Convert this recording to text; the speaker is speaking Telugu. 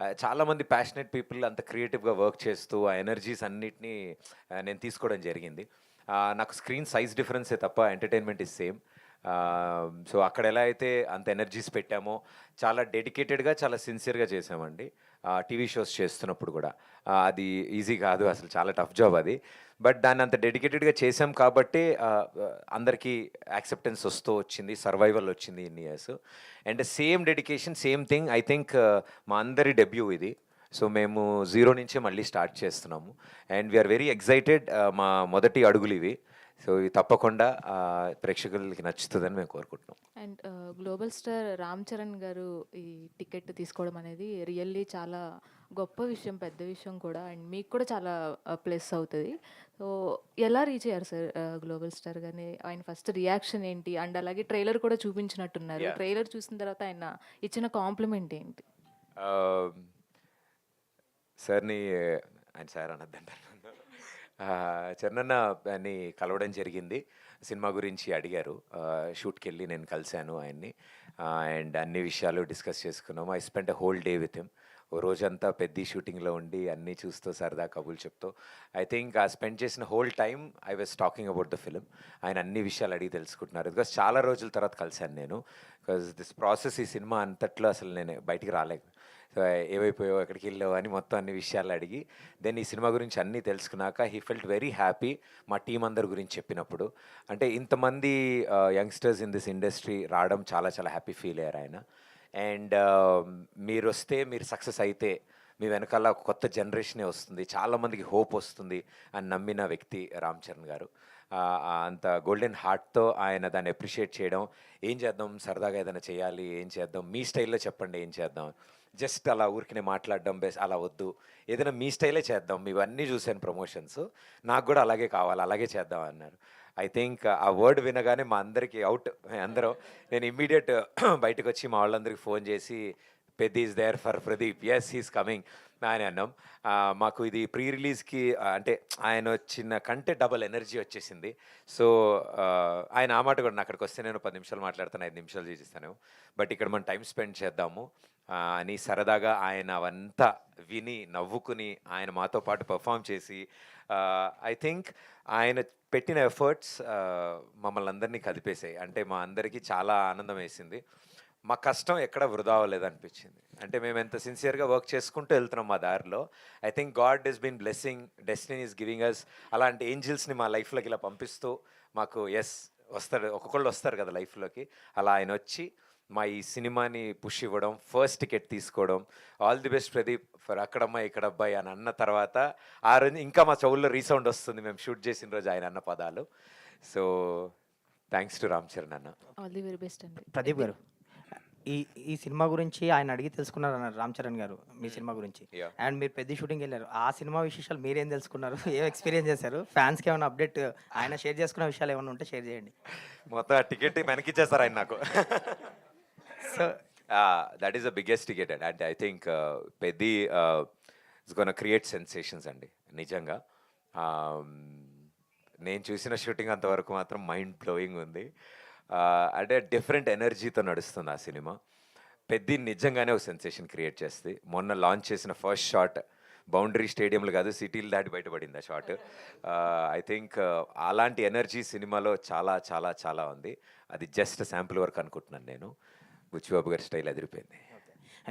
చాలామంది ప్యాషనెట్ పీపుల్ అంత క్రియేటివ్గా వర్క్ చేస్తూ ఆ ఎనర్జీస్ అన్నిటినీ నేను తీసుకోవడం జరిగింది. నాకు స్క్రీన్ సైజ్ డిఫరెన్సే తప్ప ఎంటర్టైన్మెంట్ ఇస్ సేమ్ సో అక్కడ ఎలా అయితే అంత ఎనర్జీస్ పెట్టామో చాలా డెడికేటెడ్గా చాలా సిన్సియర్గా చేసామండి టీవీ షోస్ చేస్తున్నప్పుడు కూడా. అది ఈజీ కాదు అసలు చాలా టఫ్ జాబ్ అది. బట్ దాన్ని అంత డెడికేటెడ్గా చేసాం కాబట్టి అందరికీ యాక్సెప్టెన్స్ వస్తూ వచ్చింది సర్వైవల్ వచ్చింది ఇన్ని years and same dedication same thing I think మా అందరి డెబ్యూ ఇది. సో మేము జీరో నుంచే మళ్ళీ స్టార్ట్ చేస్తున్నాము. అండ్ వీఆర్ వెరీ ఎక్సైటెడ్ మా మొదటి అడుగులు ఇవి. సో ఇవి తప్పకుండా ఆ, ప్రేక్షకులకి నచ్చుతుందని మేము కోరుకుంటున్నాం. And global star Ram Charan garu ఈ టికెట్ తీసుకోవడం అనేది రియల్లీ చాలా గొప్ప విషయం పెద్ద విషయం కూడా. అండ్ మీకు కూడా చాలా ప్లస్ అవుతుంది. సో ఎలా రీచ్ అయ్యారు సార్ గ్లోబల్ స్టార్ గారిని? ఆయన ఫస్ట్ రియాక్షన్ ఏంటి? అండ్ అలాగే ట్రైలర్ కూడా చూపించినట్టున్నారు. ట్రైలర్ చూసిన తర్వాత ఆయన ఇచ్చిన కాంప్లిమెంట్ ఏంటి? సార్ని ఆయన సార్ అనద్దంటారు. చరణన్న అని కలవడం జరిగింది. సినిమా గురించి అడిగారు. షూట్కి వెళ్ళి నేను కలిశాను ఆయన్ని. అండ్ అన్ని విషయాలు డిస్కస్ చేసుకున్నాము I spend whole day with him. ఓ రోజంతా పెద్ద షూటింగ్లో ఉండి అన్నీ చూస్తూ సరదా కబుల్ చెప్తూ. ఐ థింక్ ఆ స్పెండ్ చేసిన whole time I was talking about the film. ఆయన అన్ని విషయాలు అడిగి తెలుసుకుంటున్నారు. బికాస్ చాలా రోజుల తర్వాత కలిశాను నేను. బికాస్ దిస్ ప్రాసెస్ ఈ సినిమా అంతట్లో అసలు నేను బయటికి రాలేదు. సో ఏమైపోయావు ఎక్కడికి వెళ్ళావు అని మొత్తం అన్ని విషయాలు అడిగి దెన్ ఈ సినిమా గురించి అన్నీ తెలుసుకున్నాక హీ ఫెల్ట్ వెరీ హ్యాపీ మా టీం అందరి గురించి చెప్పినప్పుడు. అంటే ఇంతమంది యంగ్స్టర్స్ ఇన్ దిస్ ఇండస్ట్రీ రావడం చాలా చాలా హ్యాపీ ఫీల్ అయ్యారు ఆయన. అండ్ మీరు వస్తే మీరు సక్సెస్ అయితే మీ వెనకాల ఒక కొత్త జనరేషనే వస్తుంది చాలామందికి హోప్ వస్తుంది అని నమ్మిన వ్యక్తి రామ్ చరణ్ గారు. అంత గోల్డెన్ హార్ట్తో ఆయన దాన్ని అప్రిషియేట్ చేయడం ఏం చేద్దాం సరదాగా ఏదైనా చేయాలి ఏం చేద్దాం మీ స్టైల్లో చెప్పండి ఏం చేద్దాం. జస్ట్ అలా ఊరికి మాట్లాడడం బెస్ అలా వద్దు. ఏదైనా మీ స్టైలే చేద్దాం. ఇవన్నీ చూశాను ప్రమోషన్స్. నాకు కూడా అలాగే కావాలి అలాగే చేద్దాం అన్నారు. ఐ థింక్ ఆ వర్డ్ వినగానే మా అందరికీ అవుట్ అందరం నేను ఇమ్మీడియట్ బయటకు వచ్చి మా వాళ్ళందరికీ ఫోన్ చేసి పెద్ద is there for Pradeep. Yes he's coming అని అన్నాం. మాకు ఇది ప్రీ రిలీజ్కి అంటే ఆయన వచ్చిన కంటే డబల్ ఎనర్జీ వచ్చేసింది. సో ఆయన ఆ మాట కూడా నా అక్కడికి వస్తే నేను పది నిమిషాలు మాట్లాడతాను ఐదు నిమిషాలు చేసిస్తాను. బట్ ఇక్కడ మనం టైం స్పెండ్ చేద్దాము. అని సరదాగా ఆయన అవంతా విని నవ్వుకుని ఆయన మాతో పాటు పర్ఫామ్ చేసి ఐ థింక్ ఆయన పెట్టిన ఎఫర్ట్స్ మమ్మల్ని అందరినీ కదిపేసాయి. అంటే మా అందరికీ చాలా ఆనందం వేసింది. మా కష్టం ఎక్కడ వృధా అవ్వలేదు అనిపించింది అంటే మేము ఎంత సిన్సియర్గా వర్క్ చేసుకుంటూ వెళ్తున్నాం మా దారిలో I think god is been blessing destiny is giving us అలాంటి ఏంజిల్స్ని మా లైఫ్లోకి ఇలా పంపిస్తూ మాకు ఎస్ వస్తారు ఒక్కొక్కళ్ళు వస్తారు కదా లైఫ్లోకి అలా ఆయన వచ్చి మా ఈ సినిమాని పుష్ ఇవ్వడం ఫస్ట్ టికెట్ తీసుకోవడం all the best Pradeep for అక్కడమ్మ ఇక్కడ అబ్బాయి అని అన్న తర్వాత ఆ రోజు ఇంకా మా చెవుల్లో రీసౌండ్ వస్తుంది మేము షూట్ చేసిన రోజు ఆయన అన్న పదాలు. So thanks to Ram Charan అన్న. ఆల్ ది వెరీ బెస్ట్ అండి. ప్రదీప్ గారు. ఈ ఈ సినిమా గురించి ఆయన అడిగి తెలుసుకున్నారు అన్నారు రామ్ చరణ్ గారు మీ సినిమా గురించి. అండ్ మీరు పెద్ద షూటింగ్ వెళ్ళారు. ఆ సినిమా విశేషాలు మీరేం తెలుసుకున్నారు? ఏం ఎక్స్పీరియన్స్ చేశారు? ఫ్యాన్స్కి ఏమైనా అప్డేట్ ఆయన షేర్ చేసుకున్న విషయాలు ఏమైనా ఉంటే షేర్ చేయండి. మొత్తం ఆ టికెట్ వెనకిచ్చేస్తారు ఆయన నాకు. So that is the biggest ticket అండి అంటే I think Peddi it's gonna create sensations అండి నిజంగా. నేను చూసిన షూటింగ్ అంతవరకు మాత్రం మైండ్ బ్లోయింగ్ ఉంది. అంటే డిఫరెంట్ ఎనర్జీతో నడుస్తుంది ఆ సినిమా. పెద్ది నిజంగానే ఒక సెన్సేషన్ క్రియేట్ చేస్తుంది. మొన్న లాంచ్ చేసిన ఫస్ట్ షాట్ బౌండరీ స్టేడియంలు కాదు సిటీలు దాటి బయటపడింది ఆ షాట్ ఐ థింక్ అలాంటి ఎనర్జీ సినిమాలో చాలా చాలా చాలా ఉంది. అది జస్ట్ శాంపుల్ వర్క్ అనుకుంటున్నాను నేను. బుచ్చిబాబు గారి స్టైల్ అదిరిపోయింది.